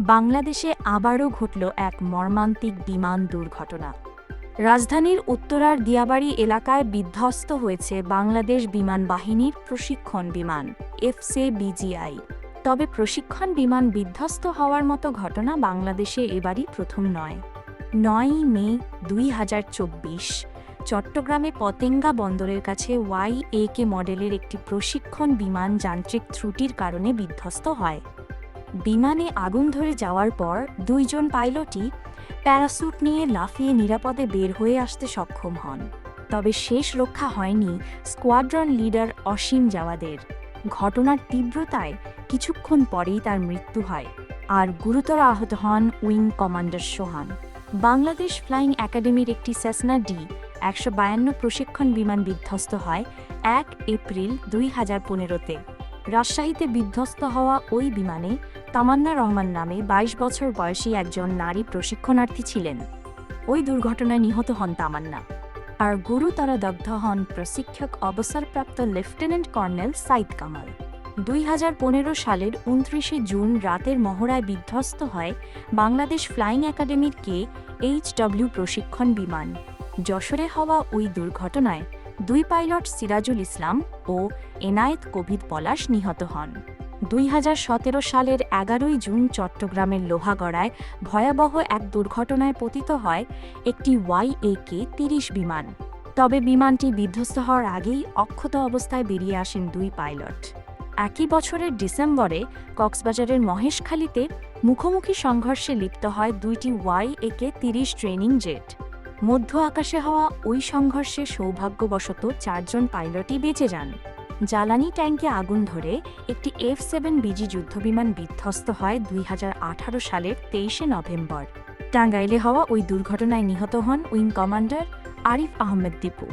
বাংলাদেশে আবারও ঘটল এক মর্মান্তিক বিমান দুর্ঘটনা। রাজধানীর উত্তরার দিয়াবাড়ি এলাকায় বিধ্বস্ত হয়েছে বাংলাদেশ বিমান বাহিনীর প্রশিক্ষণ বিমান এফসে বিজিআই তবে প্রশিক্ষণ বিমান বিধ্বস্ত হওয়ার মতো ঘটনা বাংলাদেশে এবারই প্রথম নয়। নয়ই মে দুই হাজার চব্বিশ, চট্টগ্রামে পতেঙ্গা বন্দরের কাছে ওয়াই এ কে মডেলের একটি প্রশিক্ষণ বিমান যান্ত্রিক ত্রুটির কারণে বিধ্বস্ত হয়। বিমানে আগুন ধরে যাওয়ার পর দুইজন পাইলটই প্যারাসুট নিয়ে লাফিয়ে নিরাপদে বের হয়ে আসতে সক্ষম হন। তবে শেষ রক্ষা হয়নি স্কোয়াড্রন লিডার অসীম জাওয়াদের। ঘটনার তীব্রতায় কিছুক্ষণ পরেই তার মৃত্যু হয় আর গুরুতর আহত হন wing commander Sohan. Bangladesh flying একাডেমির একটি সেসনা ডি একশো বায়ান্ন প্রশিক্ষণ বিমান বিধ্বস্ত হয় এক এপ্রিল দুই হাজার পনেরোতে। রাজশাহীতে বিধ্বস্ত হওয়া ওই বিমানে তামান্না রহমান নামে ২২ বছর বয়সী একজন নারী প্রশিক্ষণার্থী ছিলেন। ওই দুর্ঘটনায় নিহত হন তামান্না। আর গুরুতর দগ্ধ হন প্রশিক্ষক অবসরপ্রাপ্ত লেফটেন্যান্ট কর্নেল সাইদ কামাল। দুই হাজার পনেরো সালের উনত্রিশে জুন রাতের মহড়ায় বিধ্বস্ত হয় বাংলাদেশ ফ্লাইং একাডেমির কে এইচডব্লিউ প্রশিক্ষণ বিমান। যশোরে হওয়া ওই দুর্ঘটনায় দুই পাইলট সিরাজুল ইসলাম ও এনায়েত কবির পলাশ নিহত হন। দুই হাজার সতেরো সালের এগারোই জুন চট্টগ্রামের লোহাগড়ায় ভয়াবহ এক দুর্ঘটনায় পতিত হয় একটি ওয়াই এ কে তিরিশ বিমান। তবে বিমানটি বিধ্বস্ত হওয়ার আগেই অক্ষত অবস্থায় বেরিয়ে আসেন দুই পাইলট। একই বছরের ডিসেম্বরে কক্সবাজারের মহেশখালীতে মুখোমুখি সংঘর্ষে লিপ্ত হয় দুইটি ওয়াই এ কে তিরিশ ট্রেনিং জেট। মধ্য আকাশে হওয়া ওই সংঘর্ষে সৌভাগ্যবশত চারজন পাইলটই বেঁচে যান। জ্বালানি ট্যাঙ্কে আগুন ধরে একটি এফ সেভেন বিজি যুদ্ধবিমান বিধ্বস্ত হয় দুই হাজার আঠারো সালের তেইশে নভেম্বর। টাঙ্গাইলে হওয়া ওই দুর্ঘটনায় নিহত হন wing commander Arif Ahmed Dipu.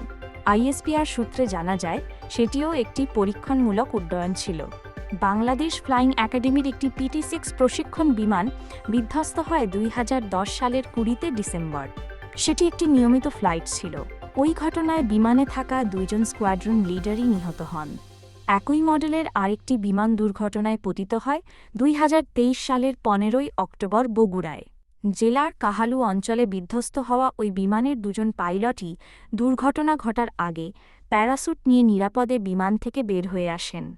ISPR সূত্রে জানা যায়, সেটিও একটি পরীক্ষণমূলক উড্ডয়ন ছিল। বাংলাদেশ ফ্লাইং একাডেমির একটি পিটি সিক্স প্রশিক্ষণ বিমান বিধ্বস্ত হয় দুই হাজার দশ সালের কুড়িতে ডিসেম্বর। সেটি একটি নিয়মিত ফ্লাইট ছিল। ওই ঘটনায় বিমানে থাকা দুইজন স্কোয়াড্রন লিডারই নিহত হন। একই মডেলের আরেকটি বিমান দুর্ঘটনায় পতিত হয় দুই হাজার তেইশ সালের পনেরোই অক্টোবর বগুড়ায়। জেলার কাহালু অঞ্চলে বিধ্বস্ত হওয়া ওই বিমানের দুজন পাইলটই দুর্ঘটনা ঘটার আগে প্যারাসুট নিয়ে নিরাপদে বিমান থেকে বের হয়ে আসেন।